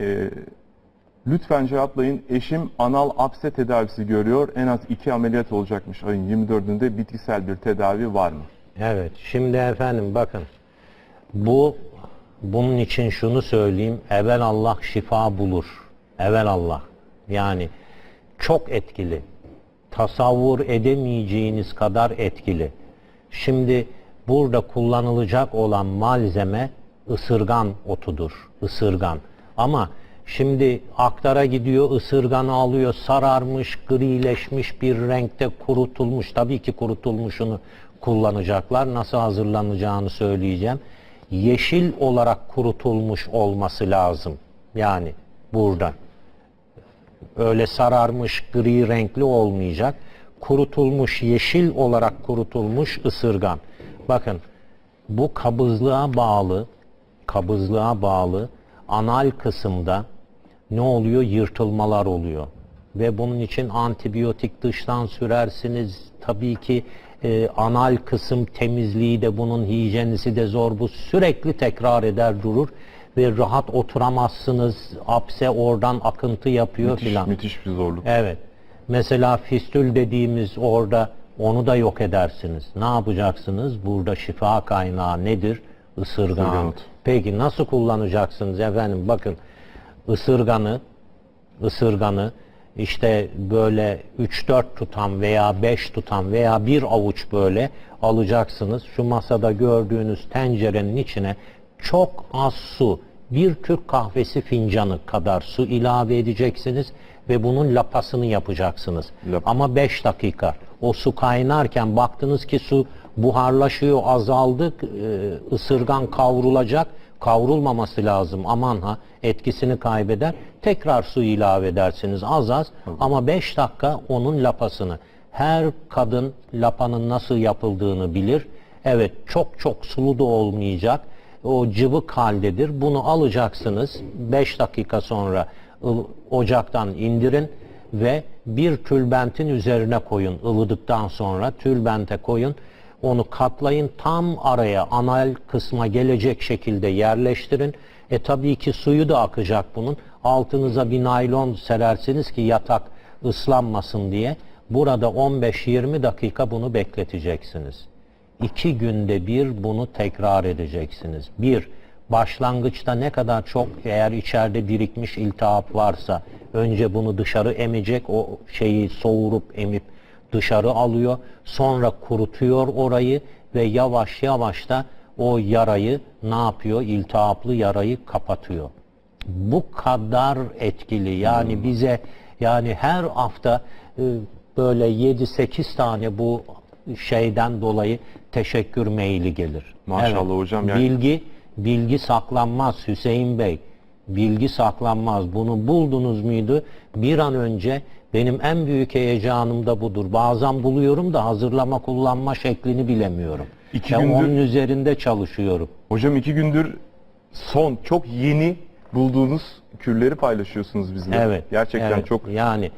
Ee, lütfen cevaplayın. Eşim anal apse tedavisi görüyor. En az iki ameliyat olacakmış ayın 24'ünde. Bitkisel bir tedavi var mı? Evet. Şimdi efendim bakın. Bu bunun için şunu söyleyeyim. Evvel Allah şifa bulur. Evvel Allah. Yani çok etkili. Tasavvur edemeyeceğiniz kadar etkili. Şimdi burada kullanılacak olan malzeme ısırgan otudur. Isırgan. Ama şimdi aktara gidiyor, ısırganı alıyor, sararmış, grileşmiş bir renkte kurutulmuş. Tabii ki kurutulmuşunu kullanacaklar. Nasıl hazırlanacağını söyleyeceğim. Yeşil olarak kurutulmuş olması lazım. Yani burada öyle sararmış gri renkli olmayacak. Kurutulmuş yeşil olarak kurutulmuş ısırgan. Bakın bu kabızlığa bağlı kabızlığa bağlı anal kısımda ne oluyor? Yırtılmalar oluyor. Ve bunun için antibiyotik dıştan sürersiniz. Tabii ki e, anal kısım temizliği de bunun hijyenisi de zor. Bu sürekli tekrar eder durur ve rahat oturamazsınız. Apse oradan akıntı yapıyor Müthiş, filan. müthiş bir zorluk. Evet. Mesela fistül dediğimiz orada onu da yok edersiniz. Ne yapacaksınız? Burada şifa kaynağı nedir? Isırgan. Isırgan. Peki nasıl kullanacaksınız efendim? Bakın ısırganı ısırganı işte böyle 3-4 tutam veya 5 tutam veya bir avuç böyle alacaksınız. Şu masada gördüğünüz tencerenin içine çok az su, bir Türk kahvesi fincanı kadar su ilave edeceksiniz ve bunun lapasını yapacaksınız. Lap- Ama 5 dakika. O su kaynarken baktınız ki su buharlaşıyor, azaldı, e, ısırgan kavrulacak. Kavrulmaması lazım. Aman ha etkisini kaybeder. Tekrar su ilave edersiniz az az ama 5 dakika onun lapasını. Her kadın lapanın nasıl yapıldığını bilir. Evet çok çok sulu da olmayacak. O cıvık haldedir. Bunu alacaksınız. 5 dakika sonra ocaktan indirin ve bir tülbentin üzerine koyun. ılıdıktan sonra tülbente koyun. Onu katlayın tam araya anal kısma gelecek şekilde yerleştirin. E tabii ki suyu da akacak bunun. Altınıza bir naylon serersiniz ki yatak ıslanmasın diye. Burada 15-20 dakika bunu bekleteceksiniz. İki günde bir bunu tekrar edeceksiniz. Bir, başlangıçta ne kadar çok eğer içeride birikmiş iltihap varsa önce bunu dışarı emecek o şeyi soğurup emip dışarı alıyor. Sonra kurutuyor orayı ve yavaş yavaş da o yarayı ne yapıyor? İltihaplı yarayı kapatıyor. Bu kadar etkili. Yani bize yani her hafta e, böyle 7-8 tane bu şeyden dolayı teşekkür maili gelir. Maşallah hocam, yani- Bilgi bilgi saklanmaz Hüseyin Bey. Bilgi saklanmaz. Bunu buldunuz muydu? Bir an önce benim en büyük heyecanım da budur. Bazen buluyorum da hazırlama kullanma şeklini bilemiyorum. İki Ve gündür- onun üzerinde çalışıyorum. Hocam iki gündür son, çok yeni bulduğunuz kürleri paylaşıyorsunuz bizle. Evet. Gerçekten evet. çok yani